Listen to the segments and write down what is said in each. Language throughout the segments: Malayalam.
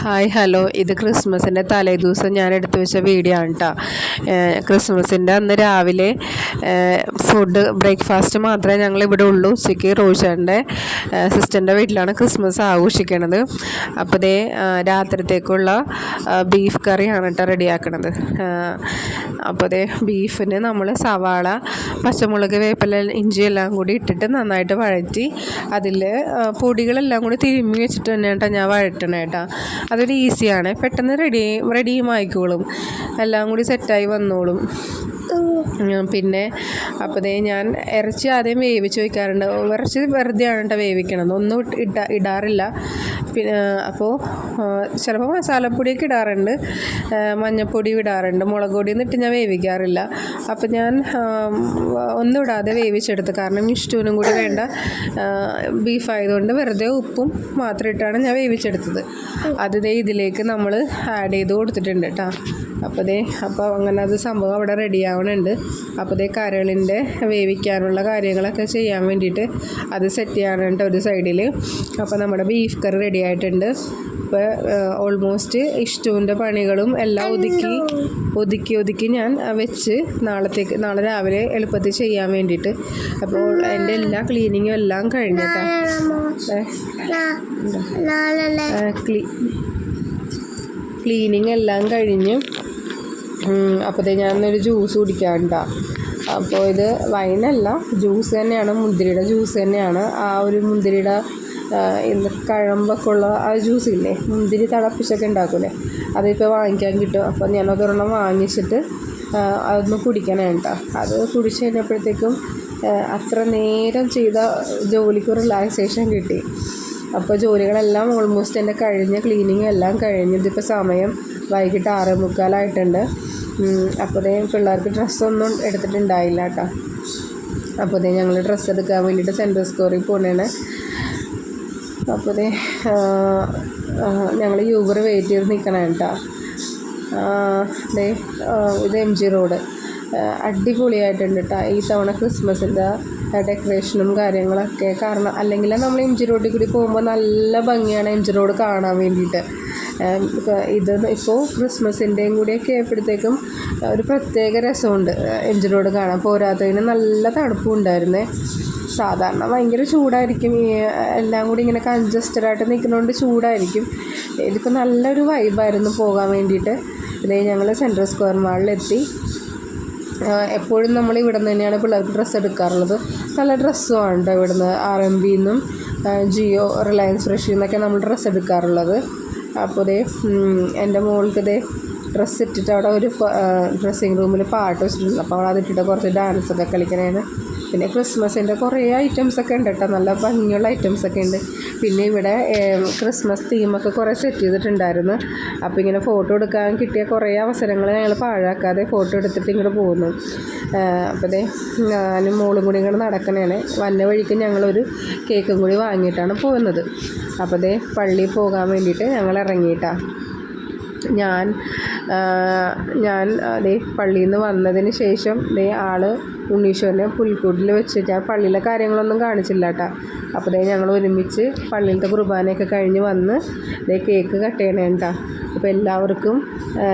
Hi hello. ഇത് ക്രിസ്മസിന്റെ തലേദിവസം ഞാൻ എടുത്തു വെച്ച വീഡിയോ ആണ് കേട്ടോ ക്രിസ്മസിന്റെ അന്ന് രാവിലെ ഫുഡ് ബ്രേക്ക്ഫാസ്റ്റ് മാത്രമേ ഞങ്ങൾ ഇവിടെ ഉള്ളൂ ഉച്ചയ്ക്ക് റോഷന്റെ സിസ്റ്ററിന്റെ വീട്ടിലാണ് ക്രിസ്മസ് ആഘോഷിക്കണത്. അപ്പോൾ ദേ രാത്രിത്തേക്കുള്ള ബീഫ് കറിയാണ് കേട്ടോ റെഡിയാക്കണത്. അപ്പോൾ ദേ ബീഫിന് നമ്മൾ സവാള പച്ചമുളക് വേപ്പില ഇഞ്ചി എല്ലാം കൂടി ഇട്ടിട്ട് നന്നായിട്ട് വഴറ്റി അതിൽ പൊടികളെല്ലാം കൂടി തിരുമ്മി വെച്ചിട്ട് തന്നെ കേട്ടോ ഞാൻ വഴറ്റണേ കേട്ടോ അതൊരു ഈസിയാണ് പെട്ടെന്ന് റെഡി റെഡിയും ആയിക്കോളും എല്ലാം കൂടി സെറ്റായി വന്നോളും. പിന്നെ അപ്പോൾ ഞാൻ ഇറച്ചി ആദ്യം വേവിച്ച് വയ്ക്കാറുണ്ട് ഇറച്ചി വെറുതെ ആണ് കേട്ടോ വേവിക്കണത്. ഒന്നും ഇട്ട ഇടാറില്ല. പിന്നെ അപ്പോൾ ചിലപ്പോൾ മസാലപ്പൊടിയൊക്കെ ഇടാറുണ്ട്. മഞ്ഞൾപ്പൊടി ഇടാറുണ്ട്. മുളക് പൊടി എന്നിട്ട് ഞാൻ വേവിക്കാറില്ല. അപ്പോൾ ഞാൻ ഒന്നും ഇടാതെ വേവിച്ചെടുത്ത്. കാരണം ഇഷ്ടൂനും കൂടി വേണ്ട. ബീഫ് ആയതുകൊണ്ട് വെറുതെ ഉപ്പും മാത്രം ഇട്ടാണ് ഞാൻ വേവിച്ചെടുത്തത്. അത് ഇതിലേക്ക് നമ്മൾ ആഡ് ചെയ്ത് കൊടുത്തിട്ടുണ്ട് കേട്ടോ. അപ്പോൾ ദേ അപ്പോൾ അങ്ങനെ അത് സംഭവം അവിടെ റെഡി ആവണുണ്ട് അപ്പോൾ ദേ കരളിന്റെ വേവിക്കാനുള്ള കാര്യങ്ങളൊക്കെ ചെയ്യാൻ വേണ്ടിയിട്ട് അത് സെറ്റ് ചെയ്യാനുണ്ട് ഒരു സൈഡിൽ അപ്പോൾ നമ്മുടെ ബീഫ് കറി റെഡി ആയിട്ടുണ്ട്. ഇപ്പോൾ ഓൾമോസ്റ്റ് ഇഷ്ടുവിന്റെ പണികളും എല്ലാം ഒതുക്കി ഒതുക്കി ഒതുക്കി ഞാൻ വെച്ച് നാളത്തേക്ക് നാളെ രാവിലെ എളുപ്പത്തിൽ ചെയ്യാൻ വേണ്ടിയിട്ട്. അപ്പോൾ എന്റെ എല്ലാ ക്ലീനിങ്ങും എല്ലാം കഴിഞ്ഞിട്ടാണ് ക്ലീനിങ് എല്ലാം കഴിഞ്ഞ് അപ്പോൾ ഞാനൊരു ജ്യൂസ് കുടിക്കാണ്ട അപ്പോൾ ഇത് വൈനല്ല ജ്യൂസ് തന്നെയാണ് മുന്തിരിയുടെ ജ്യൂസ് തന്നെയാണ്. ആ ഒരു മുന്തിരിയുടെ ഇന്ന് കഴമ്പൊക്കെ ഉള്ള ആ ജ്യൂസ് ഇല്ലേ മുന്തിരി തിളപ്പിച്ചൊക്കെ ഉണ്ടാക്കൂലേ അതിപ്പോൾ വാങ്ങിക്കാൻ കിട്ടും. അപ്പോൾ ഞാനതൊരെണ്ണം വാങ്ങിച്ചിട്ട് അതൊന്ന് കുടിക്കണേ കേട്ടോ. അത് കുടിച്ച് കഴിഞ്ഞപ്പോഴത്തേക്കും അത്ര നേരം ചെയ്ത ജോലിക്ക് റിലാക്സേഷൻ കിട്ടി. അപ്പോൾ ജോലികളെല്ലാം ഓൾമോസ്റ്റ് എന്റെ കഴിഞ്ഞ ക്ലീനിങ് എല്ലാം കഴിഞ്ഞ് ഇതിപ്പോൾ സമയം വൈകിട്ട് ആറ് മുക്കാലായിട്ടുണ്ട്. അപ്പോഴേ പിള്ളേർക്ക് ഡ്രസ്സൊന്നും എടുത്തിട്ടുണ്ടായില്ല കേട്ടോ. അപ്പോൾ ഞങ്ങൾ ഡ്രസ്സ് എടുക്കാൻ വേണ്ടിയിട്ട് സെൻട്രൽ സ്കോറിൽ പോകണേണ് അപ്പോൾ ഞങ്ങൾ യൂബർ വെയിറ്റ് ചെയ്ത് നിൽക്കണം കേട്ടോ. ഇത് എം ജി റോഡ് അടിപൊളിയായിട്ടുണ്ട് കേട്ടോ. ഈ തവണ ക്രിസ്മസിന്റെ ഡെക്കറേഷനും കാര്യങ്ങളൊക്കെ കാരണം അല്ലെങ്കിൽ നമ്മൾ എം ജി റോഡിൽ കൂടി പോകുമ്പോൾ നല്ല ഭംഗിയാണ് എം ജി റോഡ് കാണാൻ വേണ്ടിയിട്ട്. ഇത് ഇപ്പോൾ ക്രിസ്മസിന്റെയും കൂടിയൊക്കെ ആയപ്പോഴത്തേക്കും ഒരു പ്രത്യേക രസമുണ്ട്. എം ജി റോഡ് കാണാൻ പോരാത്തതിന് നല്ല തണുപ്പും ഉണ്ടായിരുന്നേ സാധാരണ ഭയങ്കര ചൂടായിരിക്കും. എല്ലാം കൂടി ഇങ്ങനെ കൺജസ്റ്റഡ് ആയിട്ട് നിൽക്കുന്നതുകൊണ്ട് ചൂടായിരിക്കും. ഇതിപ്പോൾ നല്ലൊരു വൈബായിരുന്നു പോകാൻ വേണ്ടിയിട്ട്. ഇതേ ഞങ്ങൾ സെൻട്രൽ സ്ക്വയർ മാളിലെത്തി എപ്പോഴും നമ്മൾ ഇവിടെ നിന്ന് തന്നെയാണ് പിള്ളേർക്ക് ഡ്രസ്സ് എടുക്കാറുള്ളത്. നല്ല ഡ്രസ്സും ഡ്രസ്സുമാണ് കേട്ടോ ഇവിടുന്ന് ആർ എം ബിന്നും ജിയോ റിലയൻസ് ഫ്രഷിൽ നിന്നൊക്കെ നമ്മൾ ഡ്രസ്സ് എടുക്കാറുള്ളത്. അപ്പോൾ ദേ എന്റെ മോൾക്ക് ദേ ഡ്രസ്സ് ഇട്ടിട്ട് അവിടെ ഒരു ഡ്രസ്സിങ് റൂമിൽ പാട്ട് വെച്ചിട്ടുണ്ട്. അപ്പോൾ അവൾ അതിട്ടിട്ട് കുറച്ച് ഡാൻസൊക്കെ കളിക്കണേന്ന്. പിന്നെ ക്രിസ്മസിന്റെ കുറേ ഐറ്റംസ് ഒക്കെ ഉണ്ട് കേട്ടോ. നല്ല ഭംഗിയുള്ള ഐറ്റംസ് ഒക്കെ ഉണ്ട്. പിന്നെ ഇവിടെ ക്രിസ്മസ് തീമൊക്കെ കുറേ സെറ്റ് ചെയ്തിട്ടുണ്ടായിരുന്നു. അപ്പോൾ ഇങ്ങനെ ഫോട്ടോ എടുക്കാൻ കിട്ടിയ കുറേ അവസരങ്ങൾ ഞങ്ങൾ പാഴാക്കാതെ ഫോട്ടോ എടുത്തിട്ട് ഇങ്ങോട്ട് പോകുന്നു. അപ്പോൾ ദേ ഞാനും മോളും കൂടി ഇങ്ങനെ നടക്കണേണ്. വന്ന വഴിക്ക് ഞങ്ങളൊരു കേക്കും കൂടി വാങ്ങിയിട്ടാണ് പോകുന്നത്. അപ്പോൾ ദേ പള്ളിയിൽ പോകാൻ വേണ്ടിയിട്ട് ഞങ്ങൾ ഇറങ്ങിയിട്ടാണ് ഞാൻ ഞാൻ ദേ പള്ളിയിൽ നിന്ന് വന്നതിന് ശേഷം ദേ ആൾ ഉണ്ണീശ്വരനെ പുൽക്കൂട്ടിൽ വെച്ച് ഞാൻ പള്ളിയിലെ കാര്യങ്ങളൊന്നും കാണിച്ചില്ല കേട്ടോ അപ്പോൾ ദേ ഞങ്ങൾ ഒരുമിച്ച് പള്ളിയിലത്തെ കുർബാനയൊക്കെ കഴിഞ്ഞ് വന്ന് ദേ കേക്ക് കട്ട് ചെയ്യണേ കേട്ടോ അപ്പോൾ എല്ലാവർക്കും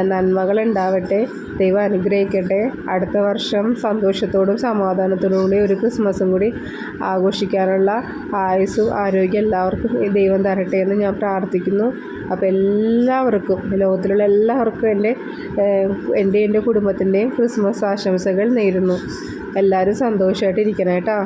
നന്മകൾ ഉണ്ടാവട്ടെ ദൈവം അനുഗ്രഹിക്കട്ടെ. അടുത്ത വർഷം സന്തോഷത്തോടും സമാധാനത്തോടും കൂടി ഒരു ക്രിസ്മസും കൂടി ആഘോഷിക്കാനുള്ള ആയുസ്സും ആരോഗ്യം എല്ലാവർക്കും ദൈവം തരട്ടെ എന്ന് ഞാൻ പ്രാർത്ഥിക്കുന്നു. അപ്പോൾ എല്ലാവർക്കും ലോകത്തിലുള്ള എല്ലാവർക്കും എന്റെ എന്റെ എന്റെ കുടുംബത്തിന്റെയും ക്രിസ്മസ് ആശംസകൾ നേരുന്നു. എല്ലാവരും സന്തോഷമായിട്ട് ഇരിക്കണം കേട്ടോ.